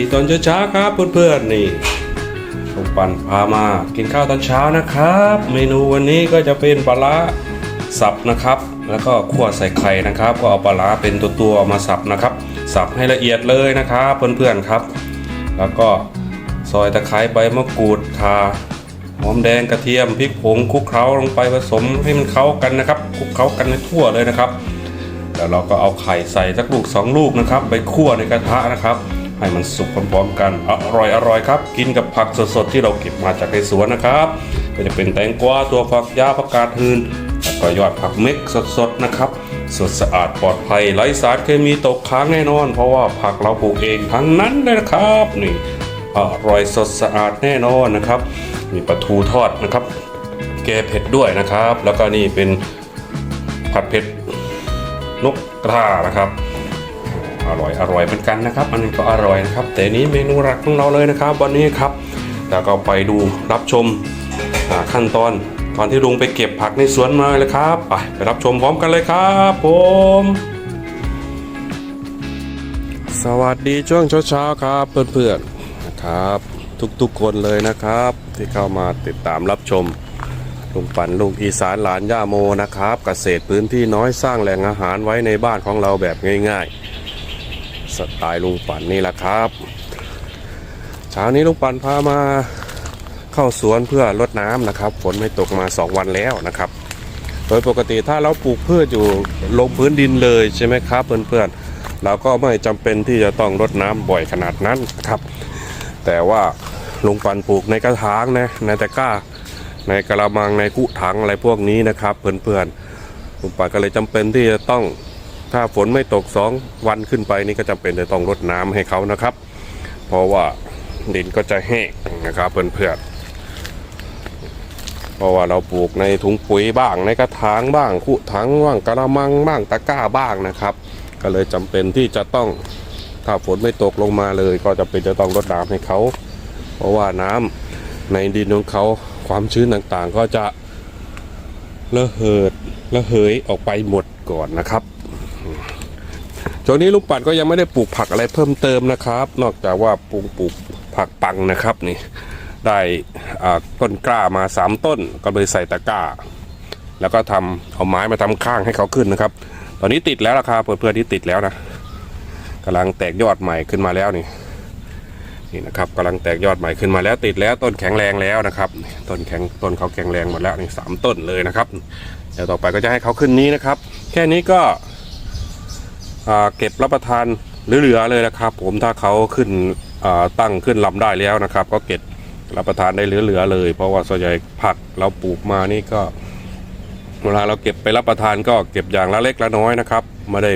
ดีตอนเช้าๆครับเพื่อนๆนี่ลุงปันพามากินข้าวตอนเช้านะครับ เมนูวันนี้ก็จะเป็นปลาร้าสับนะครับ แล้วก็ขั่วใส่ไข่นะครับ ก็เอาปลาร้าเป็นตัวๆมาสับนะครับ สับให้ละเอียดเลยนะครับเพื่อนๆครับ แล้วก็ซอยตะไคร้ใบมะกรูดข่าหอมแดงกระเทียมพริกผงคลุกเคล้าลงไปผสมให้มันเข้ากันนะครับคลุกเคล้ากันให้ทั่วเลยนะครับแล้วเราก็เอาไข่ใส่สักลูกสองลูกนะครับ ไปคั่วในกระทะนะครับ ให้มันสุกพร้อมๆกันอร่อยอร่อยครับ กินกับผักสดๆที่เราเก็บมาจากในสวนนะครับ ก็จะเป็นแตงกวาตัวฝักยาวผักกาดหืนแล้วก็ยอดผักเม็กสดๆนะครับสดสะอาดปลอดภัยไร้สารเคมีตกค้างแน่นอน เพราะว่าผักเราปลูกเองทั้งนั้นเลยนะครับนี่อร่อยสดสะอาดแน่นอนนะครับ มีปลาทูทอดนะครับ แกเผ็ดด้วยนะครับ แล้วก็นี่เป็นผัดเผ็ดนกกระทานะครับ อร่อยอร่อยเหมือนกันนะครับ อันนี้ก็อร่อยนะครับ แต่นี้เมนูหลักของเราเลยนะครับ วันนี้ครับแล้วก็ไปดูรับชมขั้นตอนตอนที่ลุงไปเก็บผักในสวนมาเลยครับไปไปรับชมพร้อมกันเลยครับผมสวัสดีช่วงเช้าๆครับเพื่อนๆนะครับ ทุกๆคนเลยนะครับ ที่เข้ามาติดตามรับชมลุงปั่นลุงอีสานหลานย่าโมนะครับ เกษตรพื้นที่น้อยสร้างแหล่งอาหารไว้ในบ้านของเราแบบง่าย ๆ สไตล์ลุงปั่นนี่แหละครับเช้านี้ลุงปั่นพามาเข้าสวนเพื่อรดน้ำนะครับฝนไม่ตกมา 2 วันแล้วนะครับ โดยปกติถ้าเราปลูกพืชอยู่ลงพื้นดินเลยใช่ไหมครับเพื่อนๆเราก็ไม่จำเป็นที่จะต้องรดน้ำบ่อยขนาดนั้นครับ แต่ว่าลุงปั่นปลูกในกระถางนะในตะกร้า ในกระมังในกุถังอะไรพวกนี้นะครับ เพื่อนๆลุงป่าก็เลยจำเป็นที่จะต้อง ถ้าฝนไม่ตกสองวันขึ้นไปนี่ก็จำเป็นจะต้องรดน้ำให้เขานะครับ เพราะว่าดินก็จะแห้งนะครับเพื่อนๆเพราะว่าเราปลูกในถุงปุ๋ยบ้างในกระถางบ้างกุถังบ้างกระมังบ้างตะกร้าบ้างนะครับ ก็เลยจำเป็นที่จะต้องถ้าฝนไม่ตกลงมาเลย ก็จำเป็นจะต้องรดน้ำให้เขา เพราะว่าน้ำในดินของเขาความชื้นต่างๆ ก็จะระเหิดระเหยออกไปหมดก่อนนะครับ ช่วงนี้ลุงปัดก็ยังไม่ได้ปลูกผักอะไรเพิ่มเติมนะครับ นอกจากว่าปลูกปลูกผักปังนะครับนี่ได้ต้นกล้ามาสามต้นก็เลยใส่ตะกร้า แล้วก็ทำเอาไม้มาทำข้างให้เขาขึ้นนะครับ ตอนนี้ติดแล้วราคาเพื่อนๆที่ติดแล้วนะกำลังแตกยอดใหม่ขึ้นมาแล้วนี่นี่นะครับกำลังแตกยอดใหม่ขึ้นมาแล้วติดแล้วต้นแข็งแรงแล้วนะครับ ต้นแข็งต้นเขาแข็งแรงหมดแล้วนี่สามต้นเลยนะครับเดี๋ยวต่อไปก็จะให้เขาขึ้นนี้นะครับ แค่นี้ก็ เก็บรับประทานเหลือๆเลยนะครับ ผมถ้าเขาขึ้นตั้งขึ้นลำได้แล้วนะครับ ก็เก็บรับประทานได้เหลือๆเลย เพราะว่าส่วนใหญ่ผักเราปลูกมานี่ก็เวลาเราเก็บไปรับประทานก็เก็บอย่างละเล็กละน้อยนะครับไม่ได้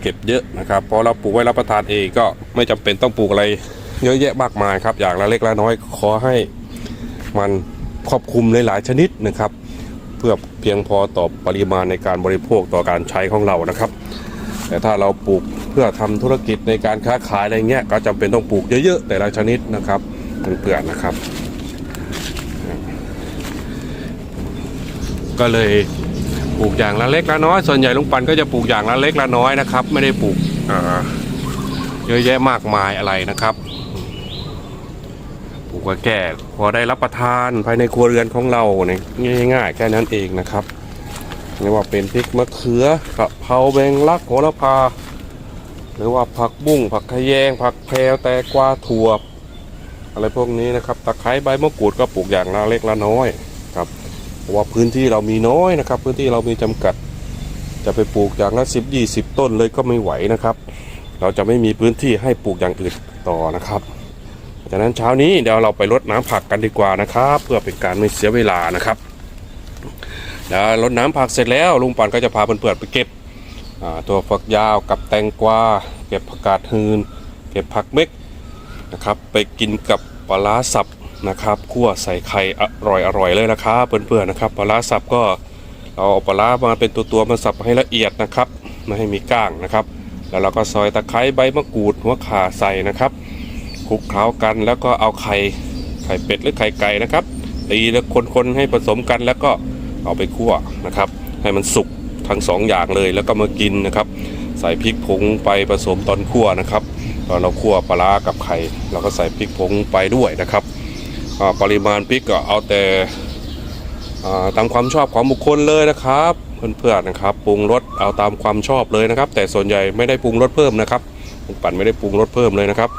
เก็บเยอะนะครับเพราะเราปลูกไว้รับประทานเองก็ไม่จำเป็นต้องปลูกอะไรเยอะแยะมากมายครับ อย่างละเล็กละน้อยขอให้มันครอบคลุมหลายๆชนิดนะครับ พื่อเพียงพอต่อปริมาณในการบริโภคต่อการใช้ของเรานะครับ แต่ถ้าเราปลูกเพื่อทำธุรกิจในการค้าขายอะไรเงี้ยก็จำเป็นต้องปลูกเยอะๆแต่ละชนิดนะครับเพื่อนๆนะครับ ก็เลยปลูกอย่างละเล็กละน้อย ส่วนใหญ่ลุงปันก็จะปลูกอย่างละเล็กละน้อยนะครับ ไม่ได้ปลูกเยอะแยะมากมายอะไรนะครับ กก็แก่พอได้รับประทานภายในครัวเรือนของเราเนี่ยง่ายๆแค่นั้นเองนะครับไม่ว่าเป็นพริกมะเขือกะเพราแบงลักโหระพา หรือว่าผักบุ้งผักขยง ผักแพรวแตงกวาถั่วอะไรพวกนี้นะครับตะไคร้ใบมะกรูดก็ปลูกอย่างละเล็กละน้อยครับเพราะว่าพื้นที่เรามีน้อยนะครับ พื้นที่เรามีจำกัด จะไปปลูกอย่างละสิบยี่สิบต้นเลยก็ไม่ไหวนะครับ เราจะไม่มีพื้นที่ให้ปลูกอย่างอื่นต่อนะครับ ดังนั้นเช้านี้เดี๋ยวเราไปรดน้ำผักกันดีกว่านะครับ เพื่อเป็นการไม่เสียเวลานะครับเดี๋ยวรดน้ำผักเสร็จแล้วลุงปันก็จะพาเพื่อนๆไปเก็บตัวฝักยาวกับแตงกวาเก็บผักกาดฮืน เก็บผักเม็กนะครับ ไปกินกับปลาร้าสับนะครับคั่วใส่ไข่อร่อยอร่อยเลยนะครับเพื่อนๆนะครับปลาร้าสับก็เราเอาปลาร้ามาเป็นตัวตัวๆมาสับให้ละเอียดนะครับไม่ให้มีก้างนะครับ แล้วเราก็ซอยตะไคร้ใบมะกรูดหัวข่าใส่นะครับ ลุกเคล้ากัน แล้วก็เอาไข่ไข่เป็ดหรือไข่ไก่นะครับตีแล้วคนๆให้ผสมกันแล้วก็เอาไปคั่วนะครับ ให้มันสุกทั้งสองอย่างเลยแล้วก็มากินนะครับ ใส่พริกผงไปผสมตอนคั่วนะครับตอนเราคั่วปลากับไข่เราก็ใส่พริกผงไปด้วยนะครับปริมาณพริกก็เอาแต่ตามความชอบของบุคคลเลยนะครับเพื่อนๆนะครับปรุงรสเอาตามความชอบเลยนะครับ แต่ส่วนใหญ่ไม่ได้ปรุงรสเพิ่มนะครับลุงปั่นไม่ได้ปรุงรสเพิ่มเลยนะครับ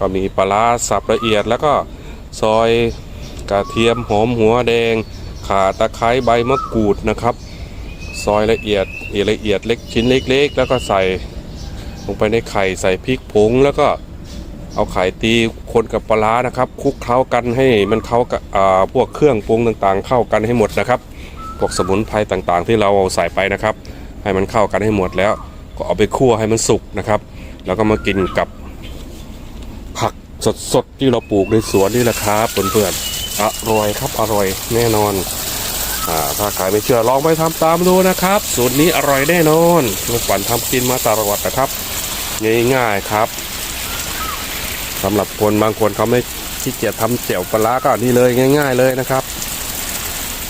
ก็มีปลาร้าสับละเอียดแล้วก็ซอยกระเทียมหอมหัวแดง ข่าตะไคร้ใบมะกรูดนะครับ ซอยละเอียดละเอียดเล็กชิ้นเล็กๆ แล้วก็ใส่ลงไปในไข่ใส่พริกผงแล้วก็เอาไข่ตีคนกับปลาร้านะครับคลุกเคล้ากันให้มันเข้ากับอ่าพวกเครื่องปรุงต่างๆ เข้ากันให้หมดนะครับพวกสมุนไพรต่างๆ ที่เราใส่ไปนะครับ ให้มันเข้ากันให้หมดแล้ว ก็เอาไปคั่วให้มันสุกนะครับ แล้วก็มากินกับ สดๆที่เราปลูกในสวนนี่แหละครับเพื่อนๆอร่อยครับอร่อยแน่นอนอาถ้าใครไม่เชื่อลองไปทำตามดูนะครับสูตรนี้อร่อยแน่นอนลูกปั่นทำกินมาตลอดนะครับ ง่ายๆครับสำหรับคนบางคนเขาไม่ขี้เกียจทำแจ่วปลาก็นี่เลยง่าย ๆ เลยนะครับ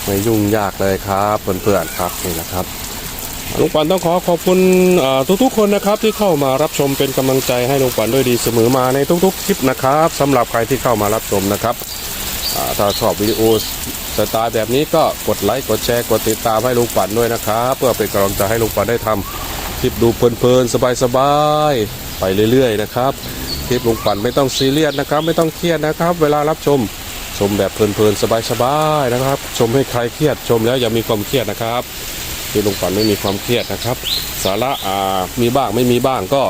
ไม่ยุ่งยากเลยครับเพื่อนๆครับนี่แหละครับ ลุงปันต้องขอขอบคุณทุกๆคนนะครับที่เข้ามารับชมเป็นกำลังใจให้ลุงปันด้วยดีเสมอมาในทุกๆคลิปนะครับสำหรับใครที่เข้ามารับชมนะครับถ้าชอบวิดีโอสไตล์แบบนี้ก็กดไลค์กดแชร์กดติดตามให้ลุงปันด้วยนะครับเพื่อเป็นกำลังใจให้ลุงปันได้ทำคลิปดูเพลินๆสบายๆไปเรื่อยๆนะครับคลิปลุงปันไม่ต้องซีเรียสนะครับ ไม่ต้องเครียดนะครับ เวลารับชมชมแบบเพลินๆสบายๆนะครับ ชมให้ใครเครียดชมแล้วอย่ามีความเครียดนะครับ ที่ลุงปันไม่มีความเครียดนะครับ สาระอ่ามีบ้างไม่มีบ้างก็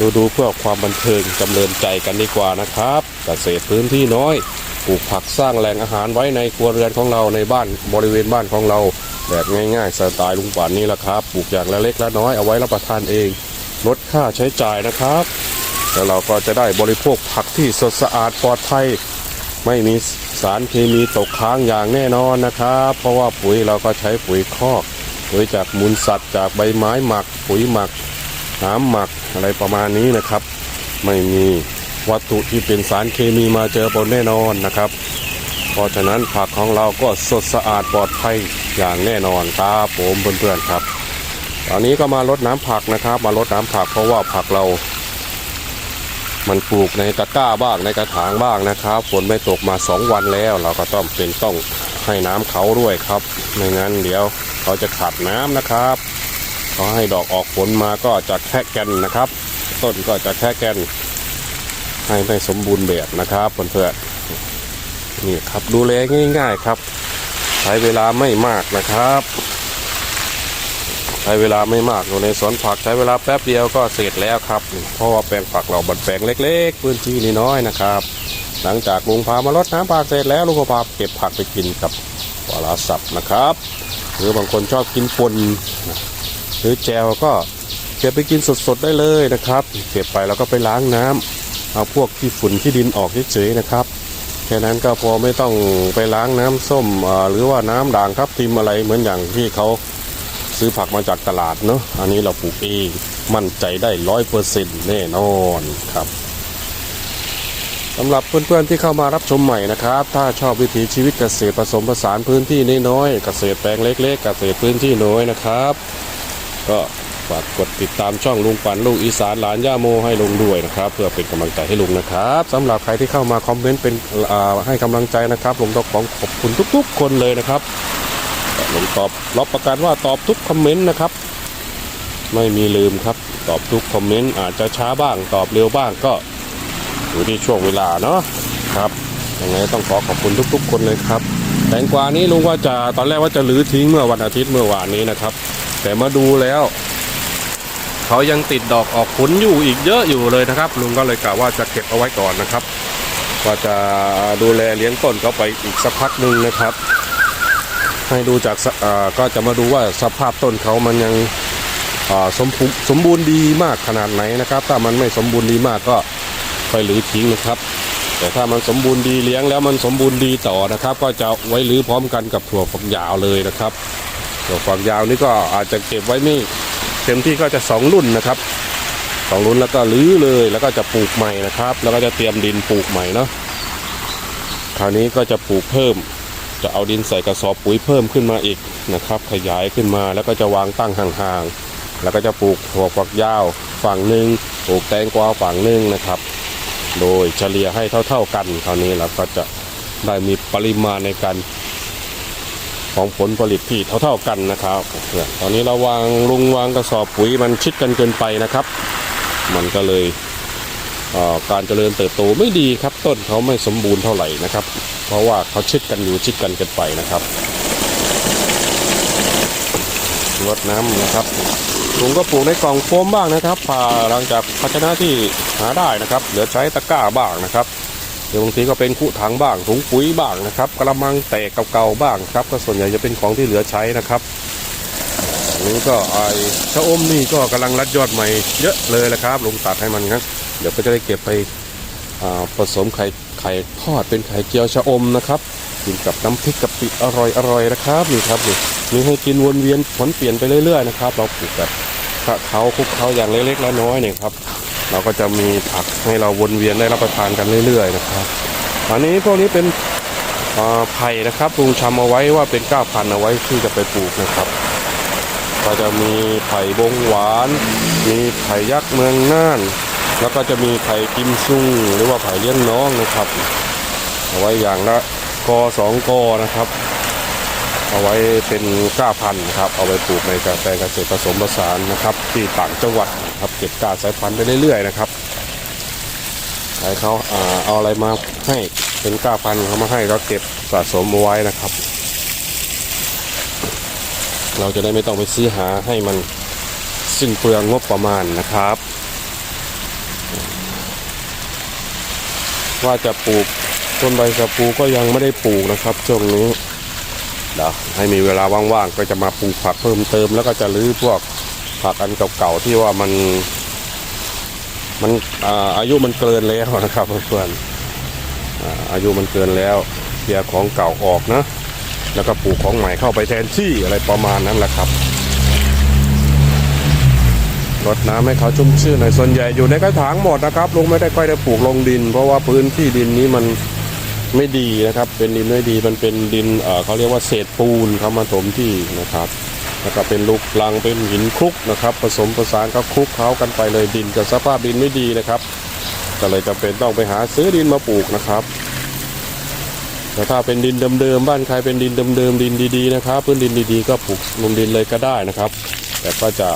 ดูดูเพื่อความบันเทิงจำเริญใจกันดีกว่านะครับเกษตรพื้นที่น้อยปลูกผักสร้างแหล่งอาหารไว้ในครัวเรือนของเราในบ้านบริเวณบ้านของเราแบบง่ายๆสไตล์ลุงปันนี่แหละครับปลูกอย่างละเล็กละน้อยเอาไว้รับประทานเอง ลดค่าใช้จ่ายนะครับ แล้วเราก็จะได้บริโภคผักที่สดสะอาดปลอดภัย ไม่มีสารเคมีตกค้างอย่างแน่นอนนะครับ เพราะว่าปุ๋ยเราก็ใช้ปุ๋ยคอกปุ๋ยจากมูลสัตว์จากใบไม้หมัก ปุ๋ยหมักน้ำหมักอะไรประมาณนี้นะครับ ไม่มีวัตถุที่เป็นสารเคมีมาเจอปนแน่นอนนะครับ เพราะฉะนั้นผักของเราก็สดสะอาดปลอดภัยอย่างแน่นอนครับผมเพื่อนๆครับตอนนี้ก็มาลดน้ำผักนะครับ มาลดน้ำผักเพราะว่าผักเรา มันปลูกในตะกร้าบ้างในกระถางบ้างนะครับฝนไม่ตกมา 2 วันแล้ว เราก็ต้องเป็นต้องให้น้ำเขาด้วยครับไม่งั้นเดี๋ยวเขาจะขาดน้ำนะครับเขาให้ดอกออกผลมาก็จะแค่แกนนะครับ ต้นก็จะแค่แกนให้ไม่สมบูรณ์แบบนะครับเพื่อนๆนี่ครับดูแลง่าย ๆครับ ใช้เวลาไม่มากนะครับ ใช้เวลาไม่มากอยู่ในสวนผักใช้เวลาแป๊บเดียวก็เสร็จแล้วครับ เพราะว่าแปลงผักเราบันแปลงเล็ก ๆ พื้นที่นี่น้อยนะครับ หลังจากลุงพามารดน้ำผักเสร็จแล้วลุงก็พาเก็บผักไปกินกับปลาสับนะครับ หรือบางคนชอบกินปนนหรือแจวก็เก็บไปกินสดๆได้เลยนะครับเก็บไปแล้วก็ไปล้างน้ำเอาพวกที่ฝุ่นที่ดินออกเฉยๆนะครับแค่นั้นก็พอไม่ต้องไปล้างน้ำส้มหรือว่าน้ำด่างครับทิมอะไรเหมือนอย่างที่เขา ซื้อผักมาจากตลาดเนาะอันนี้เราปลูกเองมั่นใจได้ร้อยเปอร์เซ็นต์แน่นอนครับสำหรับเพื่อนๆที่เข้ามารับชมใหม่นะครับ ถ้าชอบวิถีชีวิตเกษตรผสมผสานพื้นที่น้อยๆเกษตรแปลงเล็กๆเกษตรพื้นที่น้อยนะครับ ก็ฝากกดติดตามช่องลุงปันลูกอีสานหลานย่าโมให้ลุงด้วยนะครับ เพื่อเป็นกำลังใจให้ลุงนะครับสำหรับใครที่เข้ามาคอมเมนต์เป็นให้กำลังใจนะครับลุงต้องขอขอบคุณทุก ๆ คนเลยนะครับ ผมตอบรับประกันว่าตอบทุกคอมเมนต์นะครับ ไม่มีลืมครับ ตอบทุกคอมเมนต์อาจจะช้าบ้าง ตอบเร็วบ้างก็อยู่ที่ช่วงเวลาเนาะครับยังไงต้องขอขอบคุณทุก ๆ คนเลยครับแตงกวานี้ลุงว่าจะตอนแรกว่าจะรื้อทิ้งเมื่อวันอาทิตย์เมื่อวานนี้นะครับ แต่มาดูแล้วเขายังติดดอกออกผลอยู่อีกเยอะอยู่เลยนะครับ ลุงก็เลยกะว่าจะเก็บเอาไว้ก่อนนะครับว่าจะดูแลเลี้ยงต้นเขาไปอีกสักพักหนึ่งนะครับ ให้ดูจากก็จะมาดูว่าสภาพต้นเขามันยังสมบูรณ์สมบูรณ์ดีมากขนาดไหนนะครับ ถ้ามันไม่สมบูรณ์ดีมากก็ค่อยรื้อทิ้งนะครับ แต่ถ้ามันสมบูรณ์ดีเลี้ยงแล้วมันสมบูรณ์ดีต่อนะครับ ก็จะไว้รื้อพร้อมกันกับถั่วฝักยาวเลยนะครับถั่วฝักยาวนี่ก็อาจจะเก็บไว้ไม่เต็มที่ก็จะสองรุ่นนะครับสองรุ่นแล้วก็รื้อเลยแล้วก็จะปลูกใหม่นะครับ แล้วก็จะเตรียมดินปลูกใหม่เนาะคราวนี้ก็จะปลูกเพิ่ม จะเอาดินใส่กระสอบปุ๋ยเพิ่มขึ้นมาอีกนะครับ ขยายขึ้นมาแล้วก็จะวางตั้งห่างๆ แล้วก็จะปลูกถั่วฝักยาวฝั่งหนึ่งปลูกแตงกวาฝั่งหนึ่งนะครับ โดยเฉลี่ยให้เท่า ๆกันคราวนี้เราก็จะได้มีปริมาณในการของผลผลิตที่เท่าๆกันนะครับตอนนี้เราวางลุงวางกระสอบปุ๋ยมันชิดกันเกินไปนะครับ มันก็เลย การเจริญเติบโตไม่ดีครับ ต้นเขาไม่สมบูรณ์เท่าไหร่นะครับ เพราะว่าเขาชิดกันอยู่ชิดกันกินไปนะครับรดน้ำนะครับลุงก็ปลูกในกล่องโฟมบ้างนะครับผ่าหลังจากภาชนะที่หาได้นะครับเหลือใช้ตะกร้าบ้างนะครับเดี๋ยวบางทีก็เป็นคุถังบ้างถุงปุ๋ยบ้างนะครับกระมังแตกเก่าๆบ้างครับ ก็ส่วนใหญ่จะเป็นของที่เหลือใช้นะครับนี้ก็ไอชะอมนี่ก็กำลังรัดยอดใหม่เยอะเลยละครับลงตัดให้มันครับ เดี๋ยวก็จะได้เก็บไปผสมไข่ไข่ทอดเป็นไข่เจียวชะอมนะครับกินกับน้ำพริกกะปิอร่อยๆนะครับนี่ครับนี่มีให้กินวนเวียนผลเปลี่ยนไปเรื่อยๆนะครับ เราปลูกแบบกะเขาคลุกเขาอย่างเล็กๆน้อยๆเนี่ยครับ เราก็จะมีผักให้เราวนเวียนได้รับประทานกันเรื่อยๆนะครับ อันนี้พวกนี้เป็นไผ่นะครับลุงชำเอาไว้ว่าเป็นก้าพันเอาไว้ที่จะไปปลูกนะครับ ก็จะมีไผ่บงหวาน มีไผ่ยักษ์เมืองน่าน แล้วก็จะมีไผ่กิมซุ่งหรือว่าไผ่เลี้ยงน้องนะครับ เอาไว้อย่างละกอสองกอนะครับ เอาไว้เป็นก้าพันธุ์ครับ เอาไว้ปลูกในการแปลงเกษตรผสมผสานนะครับ ที่ต่างจังหวัดนะครับเก็บก้าสายพันธุ์ไปเรื่อยๆนะครับให้เขาเอาอะไรมาให้เป็นก้าพันธุ์เขามาให้เราเก็บสะสมเอาไว้นะครับ เราจะได้ไม่ต้องไปซื้อหาให้มันสิ้นเปลืองงบประมาณนะครับ ว่าจะปลูกต้นใบสะพูก็ยังไม่ได้ปลูกนะครับช่วงนี้เดี๋ยวให้มีเวลาว่างๆก็จะมาปลูกผักเพิ่มเติม แล้วก็จะรื้อพวกผักอันเก่าๆที่ว่ามันมันอาอายุมันเกินแล้วนะครับเพื่อนๆอาอายุมันเกินแล้วเคลียร์ของเก่าออกนะ แล้วก็ปลูกของใหม่เข้าไปแทนที่อะไรประมาณนั้นแหละครับ รดน้ำให้เขาชุ่มชื่นหน่อยส่วนใหญ่อยู่ในกระถางหมดนะครับลุงไม่ได้ค่อยได้ปลูกลงดิน เพราะว่าพื้นที่ดินนี้มันไม่ดีนะครับ เป็นดินไม่ดีมันเป็นดินเเขาเรียกว่าเศษปูนเขามาถมที่นะครับแล้วก็เป็นลูกลังเป็นหินคลุกนะครับ ผสมผสานก็คลุกเคล้ากันไปเลยดินกับสภาพดินไม่ดีนะครับก็เลยจำเป็นต้องไปหาซื้อดินมาปลูกนะครับแต่ถ้าเป็นดินเดิมๆบ้านใครเป็นดินเดิมๆดินดีๆนะครับ พื้นดินดีๆ ก็ปลูกลงดินเลยก็ได้นะครับ แต่ก็จะ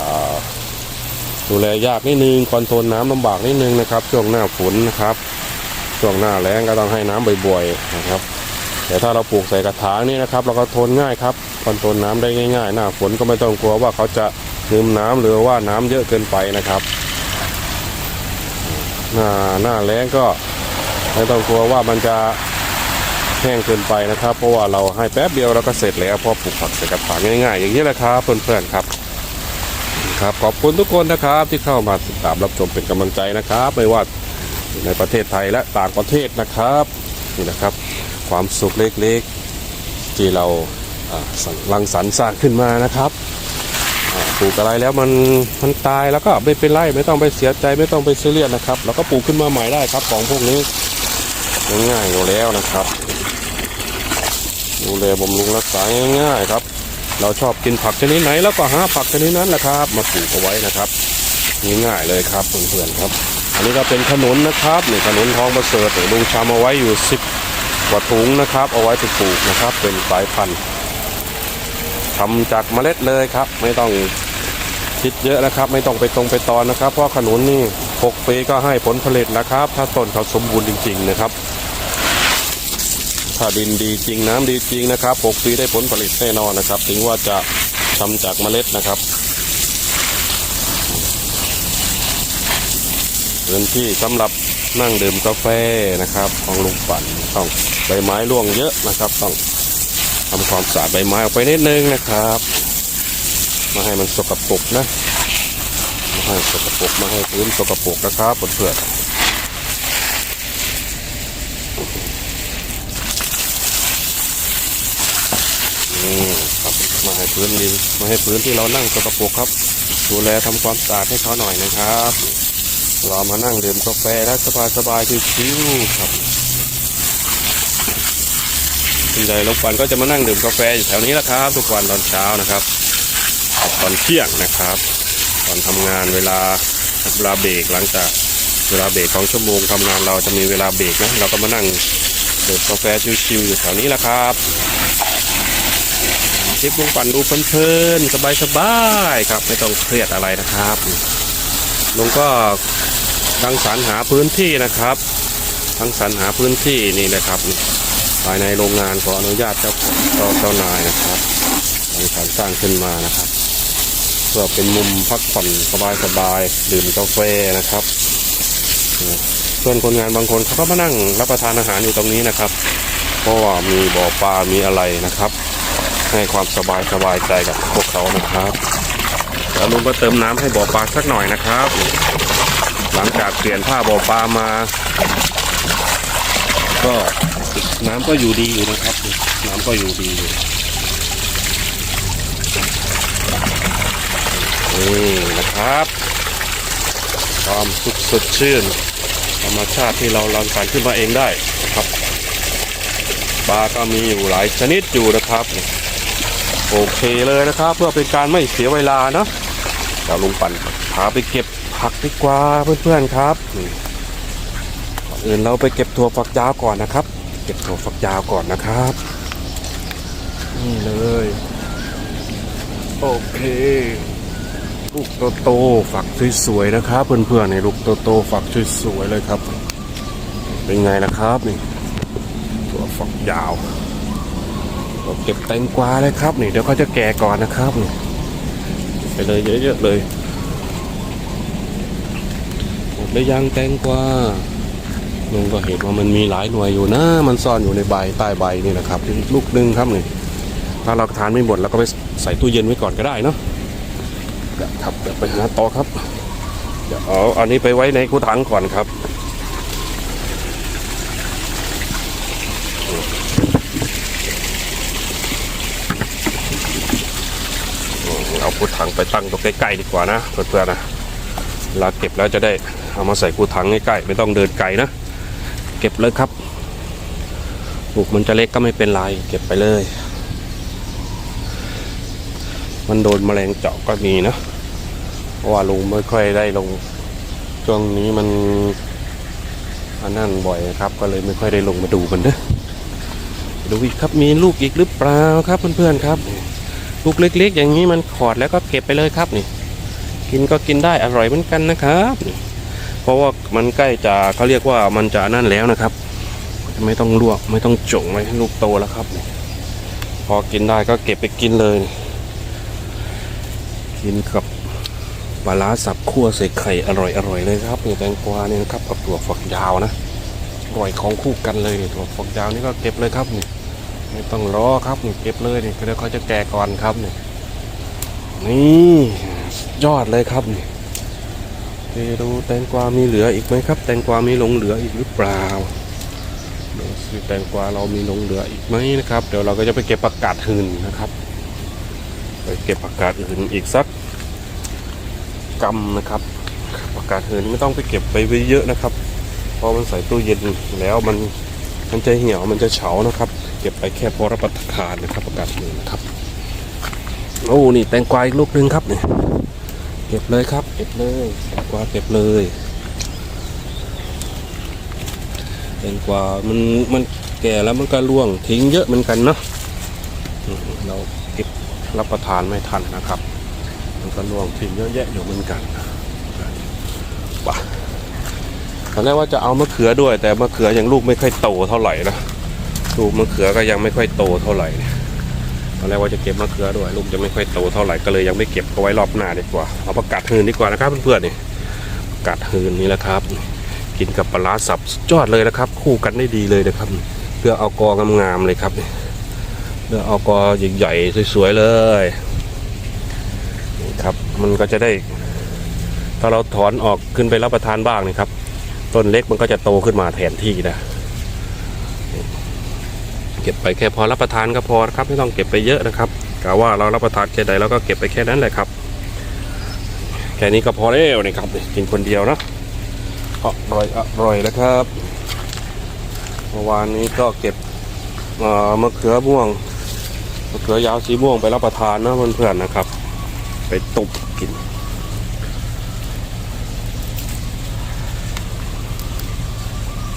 ดูแลยากนิดนึงคอนโทรลน้ำลำบากนิดนึงนะครับ ช่วงหน้าฝนนะครับช่วงหน้าแล้งก็ต้องให้น้ำบ่อยๆนะครับ แต่ถ้าเราปลูกใส่กระถางนี่นะครับ เราก็ทนง่ายครับคอนโทรลน้ำได้ง่าย ๆ หน้าฝนก็ไม่ต้องกลัวว่าเขาจะลืมน้ำหรือว่าน้ำเยอะเกินไปนะครับ หน้าหน้าแล้งก็ไม่ต้องกลัวว่ามันจะแห้งเกินไปนะครับ เพราะว่าเราให้แป๊บเดียวเราก็เสร็จแล้วเพอปลูกผักใส่กระถางง่ายๆ อย่างนี้แหละครับเพื่อนๆครับ ครับ ขอบคุณทุกคนนะครับที่เข้ามาติดตามรับชมเป็นกำลังใจนะครับ ไม่ว่าในประเทศไทยและต่างประเทศนะครับนี่นะครับ ความสุขเล็กๆ ที่เราอ่าสั่งรังสรรค์สร้างขึ้นมานะครับปลูกอะไรแล้วมันมันตายแล้วก็ไม่เป็นไรไม่ต้องไปเสียใจไม่ต้องไปซีเรียสนะครับเราก็ปลูกขึ้นมาใหม่ได้ครับของพวกนี้ง่ายๆอยู่แล้วนะครับ ดูแลบำรุงรักษาง่ายๆครับ เราชอบกินผักชนิดไหนแล้วก็หาผักชนิดนั้นแหละครับ มาปลูกเอาไว้นะครับง่ายๆเลยครับเพื่อนๆครับ อันนี้ก็เป็นขนุนนะครับนี่ขนุนทองประเสริฐเดี๋ยวลุงชามเอาไว้อยู่สิบกว่าถุงนะครับ เอาไว้ไปปลูกนะครับ เป็นสายพันธุ์ทำจากเมล็ดเลยครับ ไม่ต้องคิดเยอะนะครับ ไม่ต้องไปตรงไปตอนนะครับ เพราะขนุนนี่หกปีก็ให้ผลผลิตนะครับ ถ้าต้นเขาสมบูรณ์จริง ๆ นะครับ ถ้าดินดีจริงน้ำดีจริงนะครับ6ปีได้ผลผลิตแน่นอนนะครับ ถึงว่าจะทำจากเมล็ดนะครับพื้นที่สำหรับนั่งดื่มกาแฟนะครับ ของลุงปั่นต้องใบไม้ร่วงเยอะนะครับ ต้องทำความสะอาดใบไม้ออกไปนิดนึงนะครับ มาให้มันสกปรกนะมาให้สกปรกมาให้พื้นสกปรกนะครับเพื่อนๆ นี่ครับมาให้พื้นดินมาให้พื้นที่เรานั่งสกปรกครับ ดูแลทำความสะอาดให้เขาหน่อยนะครับเรามานั่งดื่มกาแฟแล้วสบายสบายๆชิวๆครับส่วนใหญ่ลงปันก็จะมานั่งดื่มกาแฟอยู่แถวนี้แหละครับ ทุกวันตอนเช้านะครับตอนเที่ยงนะครับตอนทำงานเวลาเวลาเบรกหลังจากเวลาเบรกของชั่วโมงทำงานเราจะมีเวลาเบรกนะเราก็มานั่งดื่มกาแฟชิวๆอยู่แถวนี้แหละครับ ลิปลุงปั่นดูเพลินๆสบายๆครับ ไม่ต้องเครียดอะไรนะครับลุงก็ดังสรรหาพื้นที่นะครับทั้งสรรหาพื้นที่นี่นะครับ ภายในโรงงานขออนุญาตเจ้าเจ้าเจ้านายนะครับทางสรรสร้างขึ้นมานะครับ เพื่อเป็นมุมพักผ่อนสบายๆดื่มกาแฟนะครับส่วนคนงานบางคนเขาก็มานั่งรับประทานอาหารอยู่ตรงนี้นะครับ เพราะว่ามีบ่อปลา มีอะไรนะครับ ให้ความสบายสบายใจกับพวกเขานะครับ แล้วลุงก็เติมน้ำให้บ่อปลาสักหน่อยนะครับ หลังจากเปลี่ยนผ้าบ่อปลามา ก็น้ำก็อยู่ดีอยู่นะครับ น้ำก็อยู่ดีอยู่นี่นะครับความสุขสดชื่นธรรมชาติที่เรารังสรรค์ขึ้นมาเองได้นะครับปลาก็มีอยู่หลายชนิดอยู่นะครับ โอเคเลยนะครับ เพื่อเป็นการไม่เสียเวลาเนาะเดี๋ยวลุงปั่นพาไปเก็บผักดีกว่าเพื่อนๆครับนี่ก่อนอื่นเราไปเก็บถั่วฝักยาวก่อนนะครับ เก็บถั่วฝักยาวก่อนนะครับ นี่เลย โอเคลูกโตๆฝักสวยๆนะครับ เพื่อนๆในลูกโตๆฝักสวยๆเลยครับ เป็นไงนะครับนี่ถั่วฝักยาว เราเก็บแตงกวาเลยครับนี่เดี๋ยวเขาจะแก่ก่อนนะครับนี่ไปเลยเยอะๆเลยหมดเลยยังแตงกวาลุงก็เห็นว่ามันมีหลายหน่วยอยู่นะ มันซ่อนอยู่ในใบใต้ใบนี่นะครับลูกหนึงครับนี่ถ้าเราทานไม่หมดเราก็ไปใส่ตู้เย็นไว้ก่อนก็ได้เนาะครับเดี๋ยวไปหาต่อครับเดี๋ยวเอาอันนี้ไปไว้ในคูถังก่อนครับ เอาคู ถังไปตั้งตรงใกล้ๆดีกว่านะเพื่อนๆนะเวลาเก็บแล้วจะได้เอามาใส่คูถังใกล้ๆไม่ต้องเดินไกลนะ เก็บเลยครับลูกมันจะเล็กก็ไม่เป็นไรเก็บไปเลย มันโดนแมลงเจาะก็มีนะเพราะว่าลุงไม่ค่อยได้ลงช่วงนี้มันอันนั่นบ่อยครับ ก็เลยไม่ค่อยได้ลงมาดูมันเด้อดูอีกครับมีลูกอีกหรือเปล่าครับเพื่อนๆครับ ลูกเล็กๆ อย่างนี้มันขอดแล้วก็เก็บไปเลยครับนี่ กินก็กินได้อร่อยเหมือนกันนะครับเพราะว่ามันใกล้จะเขาเรียกว่ามันจะนั่นแล้วนะครับ ไม่ต้องลวกไม่ต้องจงไว้ให้ลูกโตแล้วครับพอกินได้ก็เก็บไปกินเลย กินกับปลาร้าสับคั่วใส่ไข่อร่อยอร่อยเลยครับเนี่ยแตงกวาเนี่ยนะครับกับถั่วฝักยาวนะอร่อยของคู่กันเลยนี่ถั่วฝักยาวนี่ก็เก็บเลยครับนี่ ไม่ต้องรอครับนี่เก็บเลยนี่เดี๋ยวเขาจะแก่ก่อนครับนี่นี่ยอดเลยครับนี่ไปดูแตงกวามีเหลืออีกไหมครับ แตงกวามีหลงเหลืออีกหรือเปล่าดูสิแตงกวาเรามีหลงเหลืออีกไหมนะครับ เดี๋ยวเราก็จะไปเก็บผักกาดหืนนะครับ ไปเก็บผักกาดอื่นอีกสักกำนะครับประกาศหินไม่ต้องไปเก็บไปไว้เยอะนะครับ เพราะมันใส่ตู้เย็นแล้วมันมันจะเหี่ยวมันจะเฉานะครับ เก็บไปแค่พอรับประทานนะครับประกาศเหินนะครับโอ้นี่แตงกวาอีกลูกหนึ่งครับเนี่ยเก็บเลยครับเก็บเลยแตงกวาเก็บเลยแตงกวามันมันแก่แล้วมันก็ร่วงทิ้งเยอะเหมือนกันเนาะเราเก็บรับประทานไม่ทันนะครับ มันก็ล่วงทิ้งเยอะแยะอยู่เหมือนกันป่ะตอนแรกว่าจะเอามะเขือด้วย แต่มะเขือยังลูกไม่ค่อยโตเท่าไหร่นะ ลูกมะเขือก็ยังไม่ค่อยโตเท่าไหร่ตอนแรกว่าจะเก็บมะเขือด้วย ลูกจะไม่ค่อยโตเท่าไหร่ก็เลยยังไม่เก็บเอาไว้รอบหน้าดีกว่าเอาประกาศหืนดีกว่านะครับเพื่อนๆนี่ประกาศหืนนี่แหละครับ กินกับปลาสับสุดยอดเลยนะครับ คู่กันได้ดีเลยนะครับเพื่อเอากองามๆเลยครับเพื่อเอากอใหญ่ๆสวยๆเลยครับมันก็จะได้ ถ้าเราถอนออกขึ้นไปรับประทานบ้างนี่ครับ ต้นเล็กมันก็จะโตขึ้นมาแทนที่นะ เก็บไปแค่พอรับประทานก็พอครับไม่ต้องเก็บไปเยอะนะครับกะว่าเรารับประทานแค่ใดเราก็เก็บไปแค่นั้นแหละครับ แค่นี้ก็พอแล้วนะครับกินคนเดียวนะอร่อยอร่อยแล้วครับเมื่อวานนี้ก็เก็บมะเขือม่วงมะเขือยาวสีม่วงไปรับประทานนะเพื่อนๆนะครับ ไปตุบกิน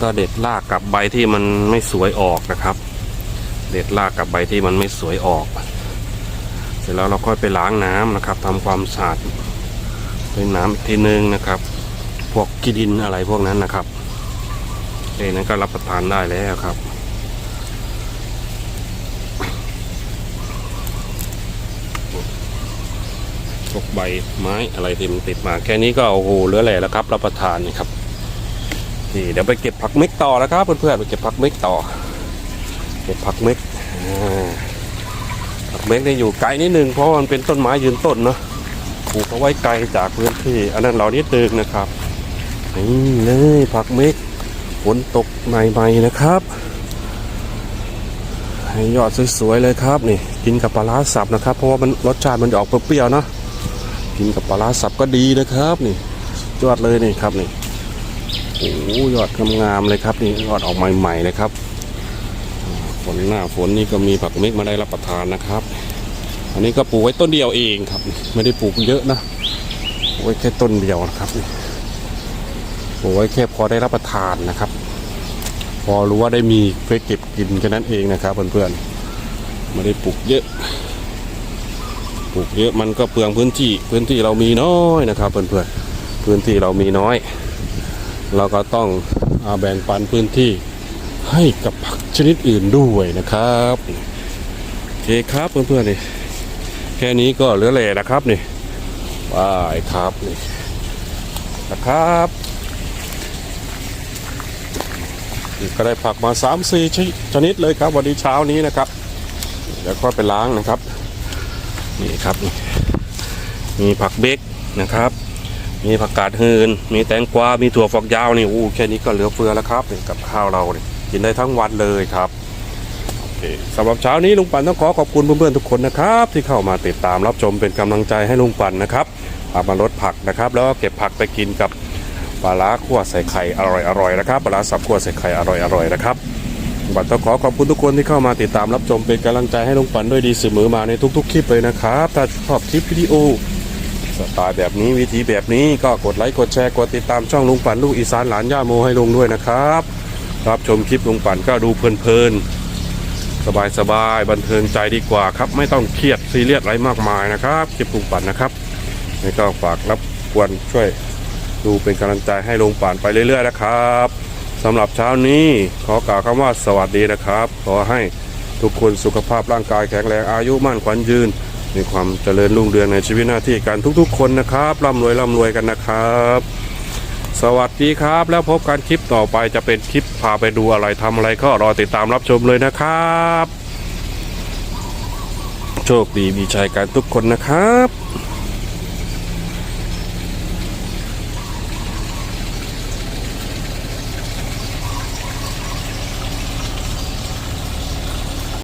ก็เด็ดลากกับใบที่มันไม่สวยออกนะครับ เด็ดรากกับใบที่มันไม่สวยออก เสร็จแล้วเราค่อยไปล้างน้ำนะครับทำความสะอาดด้วยน้ำอีกทีนึงนะครับ พวกกีดินอะไรพวกนั้นนะครับเอ้นั้นก็รับประทานได้แล้วครับพวกใบไม้อะไรที่มันติดมา แค่นี้ก็โอ้โหเหลือแหล่แล้วครับ รับประทานนี่ครับนี่เดี๋ยวไปเก็บผักเม็กต่อแล้วครับเพื่อนๆไปเก็บผักเม็กต่อ เก็บผักเม็กผักเม็กเนี่ยอยู่ไกลนิดนึงเพราะมันเป็นต้นไม้ยืนต้นเนาะปลูกเอาไว้ไกลจากพื้นที่อันนั้นเรานิดนึงนะครับนี่เลยผักเม็กฝนตกใหม่ๆนะครับให้ยอดสวยๆเลยครับนี่กินกับปลาร้าสับนะครับ เพราะว่ามันรสชาติมันจะออกเปรี้ยวๆเนาะกินกับปลาร้าสับก็ดีนะครับนี่ยอดเลยนี่ครับนี่โอ้ยอดงามๆเลยครับนี่ยอดออกใหม่ๆเลยครับ นหน้าฝนนี่ก็มีผักเม็กมาได้รับประทานนะครับ อันนี้ก็ปลูกไว้ต้นเดียวเองครับ ไม่ได้ปลูกเยอะนะไว้แค่ต้นเดียวนะครับปลูกไว้แค่พอได้รับประทานนะครับ พอรู้ว่าได้มีเพื่อเก็บกินแค่นั้นเองนะครับเพื่อนๆไม่ได้ปลูกเยอะปลูกเยอะมันก็เปลืองพื้นที่พื้นที่เรามีน้อยนะครับเพื่อนๆพื้นที่เรามีน้อย เราก็ต้องอแบ่งปันพื้นที่ ให้กับผักชนิดอื่นด้วยนะครับโอเคครับเพื่อนๆนี่แค่นี้ก็เหลือแหล่นะครับนี่บายครับนี่นะครับก็ได้ผักมา3ามสี่ชนิดเลยครับ วันนี้เช้านี้นะครับเดี๋ยวค่อยไปล้างนะครับ นี่ครับนี่มีผักเบกนะครับ มีผักกาดเฮินมีแตงกวา มีถั่วฝักยาวนี่โอ้แค่นี้ก็เหลือเฟือแล้วครับกับข้าวเราเนี่ย กินได้ทั้งวันเลยครับโอเคสำหรับเช้านี้ลุงปั่นต้องขอขอบคุณเพื่อนๆทุกคนนะครับ ที่เข้ามาติดตามรับชมเป็นกำลังใจให้ลุงปั่นนะครับพามาลดผักนะครับ แล้วก็เก็บผักไปกินกับปลาร้าคั่วใส่ไข่อร่อยๆนะครับปลาร้าสับคั่วใส่ไข่อร่อยๆนะครับบัตรต้องขอขอบคุณทุกคนที่เข้ามาติดตามรับชมเป็นกำลังใจให้ลุงปันด้วยดีเสมอมาในทุกๆคลิปเลยนะครับ ถ้าชอบคลิปวิดีโอสไตล์แบบนี้วิธีแบบนี้ก็กดไลค์กดแชร์กดติดตามช่องลุงปันลูกอีสานหลานย่าโมให้ลุงด้วยนะครับ รับชมคลิปลุงปั่นก็ดูเพลินๆ สบายๆ บันเทิงใจดีกว่าครับ ไม่ต้องเครียดซีเรียสอะไรมากมายนะครับ คลิปลุงปั่นนะครับนี่ก็ฝากรับควรช่วยดูเป็นกำลังใจให้ลุงปั่นไปเรื่อยๆนะครับสำหรับเช้านี้ขอกล่าวคำว่าสวัสดีนะครับ ขอให้ทุกคนสุขภาพร่างกายแข็งแรงอายุมั่นขวัญยืน มีความเจริญรุ่งเรืองในชีวิตหน้าที่การทุกๆ คนนะครับร่ำรวยร่ำรวยกันนะครับ สวัสดีครับ แล้วพบกันคลิปต่อไปจะเป็นคลิปพาไปดูอะไรทำอะไรก็รอติดตามรับชมเลยนะครับ โชคดีมีชัยกันทุกคนนะครับ